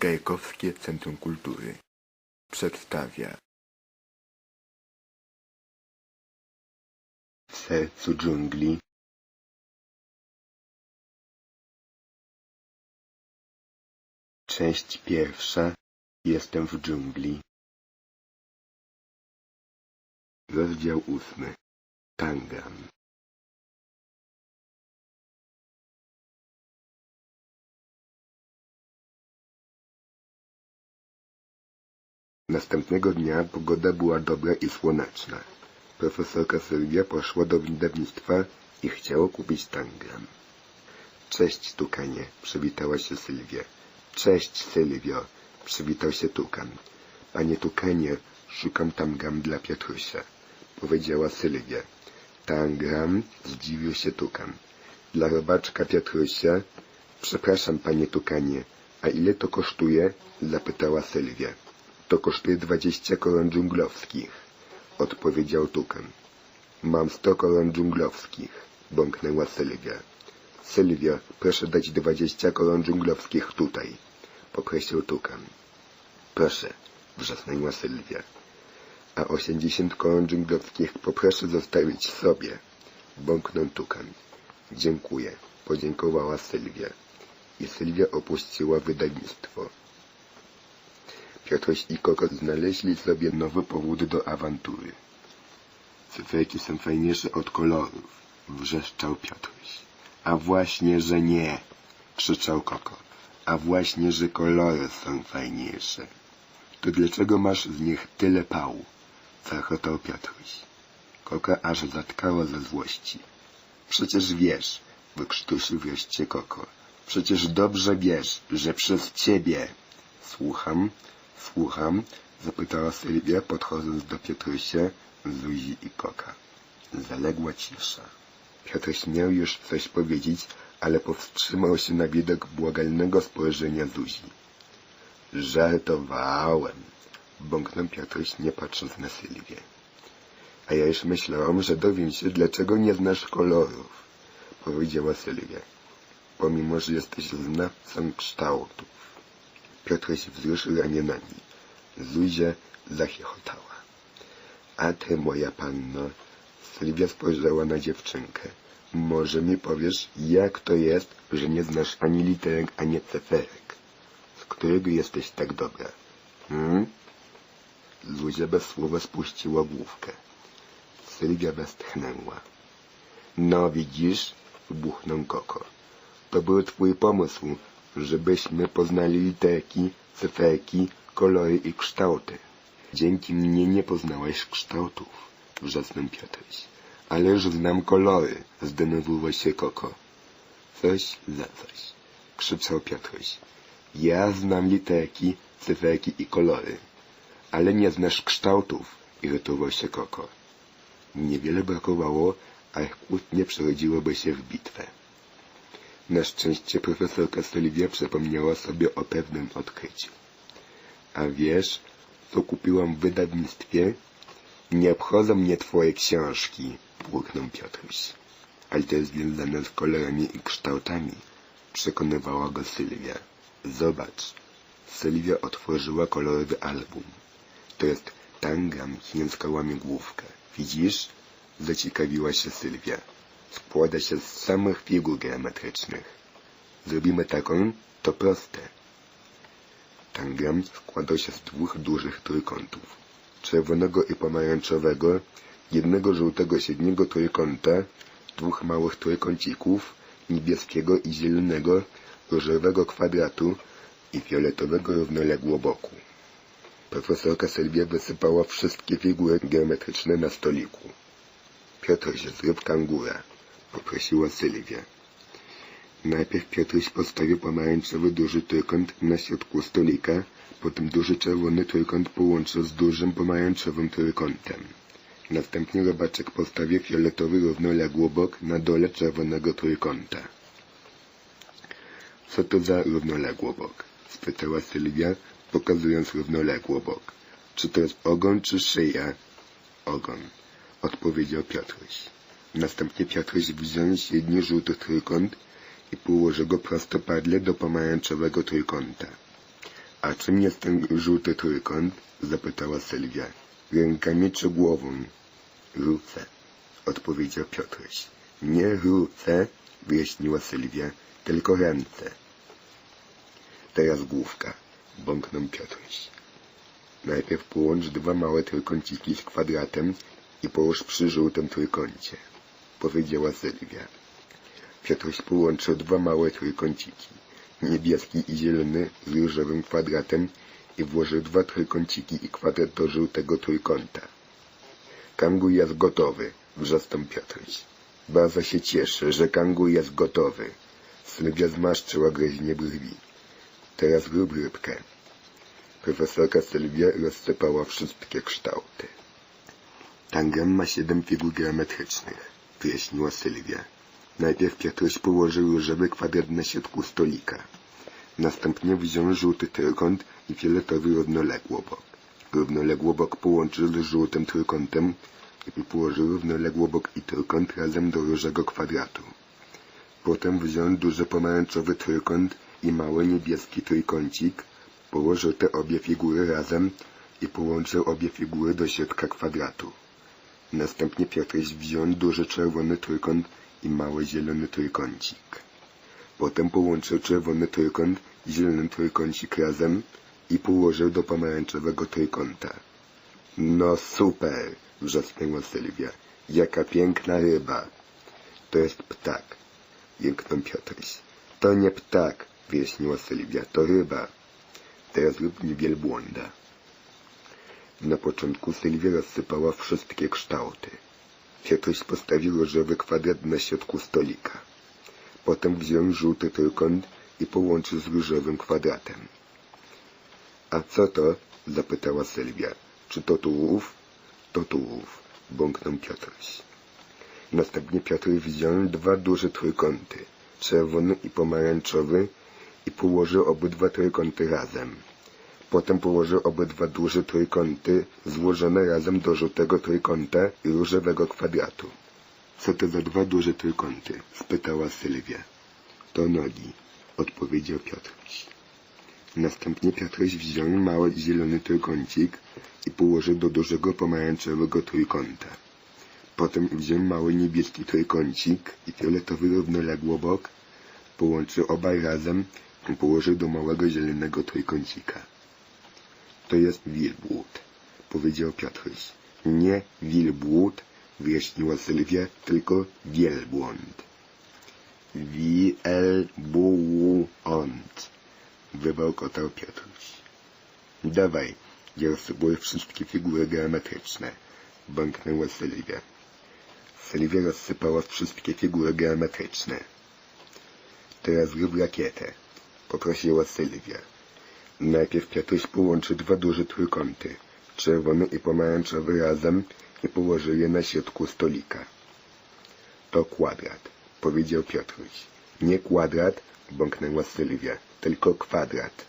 Gajkowskie Centrum Kultury. Przedstawia. W sercu dżungli. Część pierwsza. Jestem w dżungli. Rozdział ósmy. Tangram Następnego dnia pogoda była dobra i słoneczna. Profesorka Sylwia poszła do wydawnictwa i chciała kupić tangram. Cześć, Tukanie, przywitała się Sylwia. Cześć, Sylwio, przywitał się Tukan. Panie Tukanie, szukam tangram dla Piotrusia, powiedziała Sylwia. Tangram, zdziwił się Tukan. Dla robaczka Piotrusia? Przepraszam, panie Tukanie, a ile to kosztuje? zapytała Sylwia. To kosztuje dwadzieścia koron dżunglowskich, odpowiedział Tukan. Mam sto koron dżunglowskich, bąknęła Sylwia. Sylwia, proszę dać dwadzieścia koron dżunglowskich tutaj, poprosił Tukan. Proszę, wrzasnęła Sylwia. A osiemdziesiąt koron dżunglowskich poproszę zostawić sobie, bąknął Tukan. Dziękuję, podziękowała Sylwia. I Sylwia opuściła wydawnictwo. Piotruś i Kokot znaleźli sobie nowy powód do awantury. Cyferki są fajniejsze od kolorów, wrzeszczał Piotruś. A właśnie, że nie, krzyczał Koko. A właśnie, że kolory są fajniejsze. To dlaczego masz z nich tyle pału? Zachotał Piotruś. Koka aż zatkało ze złości. Przecież wiesz, wykrztusił wreszcie Koko. Przecież dobrze wiesz, że przez ciebie. Słucham, słucham, zapytała Sylwia, podchodząc do Piotrusia, Zuzi i Koka. Zaległa cisza. Piotruś miał już coś powiedzieć, ale powstrzymał się na widok błagalnego spojrzenia Zuzi. Żartowałem, bąknął Piotruś, nie patrząc na Sylwię. A ja już myślałam, że dowiem się, dlaczego nie znasz kolorów, powiedziała Sylwia, pomimo, że jesteś znawcą kształtów. Piotruś wzruszył ramionami. Zuzia zachichotała. A ty, moja panno, Sylwia spojrzała na dziewczynkę. Może mi powiesz, jak to jest, że nie znasz ani literek, ani cyferek? Z którego jesteś tak dobra? Hmm? Zuzia bez słowa spuściła główkę. Sylwia westchnęła. No widzisz, wybuchnął Koko. To był twój pomysł, żebyśmy poznali literki, cyferki, kolory i kształty. Dzięki mnie nie poznałaś kształtów, wrzasnął Piotruś. Ależ znam kolory, zdenerwował się Koko. Coś za coś, krzyczał Piotruś. Ja znam literki, cyferki i kolory, ale nie znasz kształtów, irytował się Koko. Niewiele brakowało, a ich kłótnie przerodziłoby się w bitwę. Na szczęście profesorka Sylwia przypomniała sobie o pewnym odkryciu. A wiesz, co kupiłam w wydawnictwie? Nie obchodzą mnie twoje książki, płuknął Piotruś. Ale to jest związane z kolorami i kształtami, przekonywała go Sylwia. Zobacz. Sylwia otworzyła kolorowy album. To jest tangram chińska łamigłówka. Widzisz? Zaciekawiła się Sylwia. Składa się z samych figur geometrycznych. Zrobimy taką, to proste. Tangram składał się z dwóch dużych trójkątów. Czerwonego i pomarańczowego, jednego żółtego średniego trójkąta, dwóch małych trójkącików, niebieskiego i zielonego, różowego kwadratu i fioletowego równoległoboku. Profesorka Sylwia wysypała wszystkie figury geometryczne na stoliku. Piotruś, zrób kangura, poprosiła Sylwia. Najpierw Piotruś postawił pomarańczowy duży trójkąt na środku stolika, potem duży czerwony trójkąt połączył z dużym pomarańczowym trójkątem. Następnie robaczek postawił fioletowy równoległobok na dole czerwonego trójkąta. Co to za równoległobok? spytała Sylwia, pokazując równoległobok. Czy to jest ogon czy szyja? Ogon, odpowiedział Piotruś. Następnie Piotruś wziął średni żółty trójkąt i położył go prostopadle do pomarańczowego trójkąta. A czym jest ten żółty trójkąt? zapytała Sylwia. Rękami czy głową? Ruce, odpowiedział Piotruś. Nie ruce, wyjaśniła Sylwia, tylko ręce. Teraz główka, bąknął Piotruś. Najpierw połącz dwa małe trójkąciki z kwadratem i połóż przy żółtym trójkącie, powiedziała Sylwia. Piotruś połączył dwa małe trójkąciki, niebieski i zielony z różowym kwadratem i włożył dwa trójkąciki i kwadrat do żółtego trójkąta. Kangu jest gotowy, wrzasnął Piotruś. Bardzo się cieszę, że kangu jest gotowy. Sylwia zmarszczyła groźnie brwi. Teraz rób rybkę. Profesorka Sylwia rozsypała wszystkie kształty. Tangam ma siedem figur geometrycznych, wyjaśniła Sylwia. Najpierw Piotruś położył różowy kwadrat na środku stolika. Następnie wziął żółty trójkąt i fioletowy równoległobok. Równoległobok połączył z żółtym trójkątem i położył równoległobok i trójkąt razem do różowego kwadratu. Potem wziął duży pomarańczowy trójkąt i mały niebieski trójkącik, położył te obie figury razem i połączył obie figury do środka kwadratu. Następnie Piotruś wziął duży czerwony trójkąt i mały zielony trójkącik. Potem połączył czerwony trójkąt i zielony trójkącik razem i położył do pomarańczowego trójkąta. No super, wrzasnęła Sylwia. Jaka piękna ryba. To jest ptak, jęknął Piotruś. To nie ptak, wyjaśniła Sylwia, to ryba. Teraz rób mi wielbłąda. Na początku Sylwia rozsypała wszystkie kształty. Piotruś postawił różowy kwadrat na środku stolika. Potem wziął żółty trójkąt i połączył z różowym kwadratem. A co to? zapytała Sylwia. Czy to tułów? To tułów, bąknął Piotruś. Następnie Piotruś wziął dwa duże trójkąty, czerwony i pomarańczowy i położył obydwa trójkąty razem. Potem położył obydwa duże trójkąty złożone razem do żółtego trójkąta i różowego kwadratu. Co to za dwa duże trójkąty? spytała Sylwia. To nogi, odpowiedział Piotruś. Następnie Piotruś wziął mały zielony trójkącik i położył do dużego pomarańczowego trójkąta. Potem wziął mały niebieski trójkącik i fioletowy równoległobok, połączył obaj razem i położył do małego zielonego trójkącika. To jest wielbłąd, powiedział Piotruś. Nie wilbłąd, wyjaśniła Sylwia, tylko wielbłąd. Wielbłąd, wybełkotał Piotruś. Dawaj, ja rozsypuję wszystkie figury geometryczne, bąknęła Sylwia. Sylwia rozsypała wszystkie figury geometryczne. Teraz rób rakietę, poprosiła Sylwia. Najpierw Piotruś połączył dwa duże trójkąty, czerwony i pomarańczowy razem i położył je na środku stolika. To kwadrat, powiedział Piotruś. Nie kwadrat, bąknęła Sylwia, tylko kwadrat.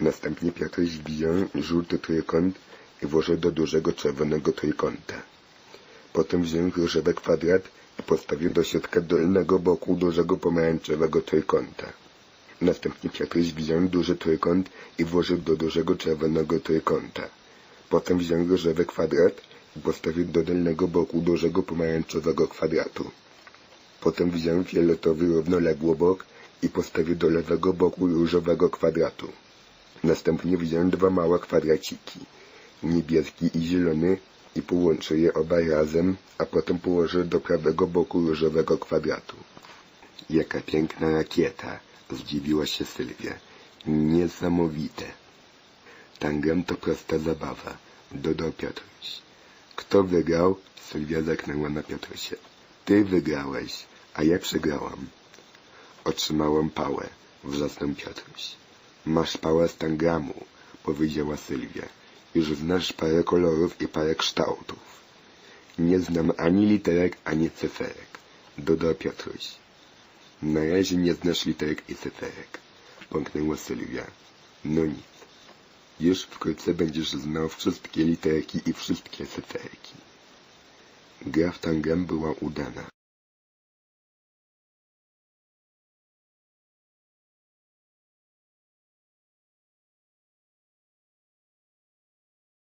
Następnie Piotruś wziął żółty trójkąt i włożył do dużego czerwonego trójkąta. Potem wziął różowy kwadrat i postawił do środka dolnego boku dużego pomarańczowego trójkąta. Następnie Piotruś wziął duży trójkąt i włożył do dużego czerwonego trójkąta. Potem wziął różowy kwadrat i postawił do dolnego boku dużego pomarańczowego kwadratu. Potem wziął fioletowy równoległobok i postawił do lewego boku różowego kwadratu. Następnie wziął dwa małe kwadraciki, niebieski i zielony i połączył je obaj razem, a potem położył do prawego boku różowego kwadratu. Jaka piękna rakieta, zdziwiła się Sylwia. Niesamowite. Tangem to prosta zabawa, dodał Piotruś. Kto wygrał? Sylwia zaknęła na Piotrusie. Ty wygrałeś, a ja przegrałam. Otrzymałem pałę, wrzasnął Piotruś. Masz pałę z tangramu, powiedziała Sylwia. Już znasz parę kolorów i parę kształtów. Nie znam ani literek, ani cyferek, dodał Piotruś. Na razie nie znasz literek i cyferek, pomknęła Sylwia. No nic. Już wkrótce będziesz znał wszystkie literki i wszystkie cyferki. Gra w tangem była udana.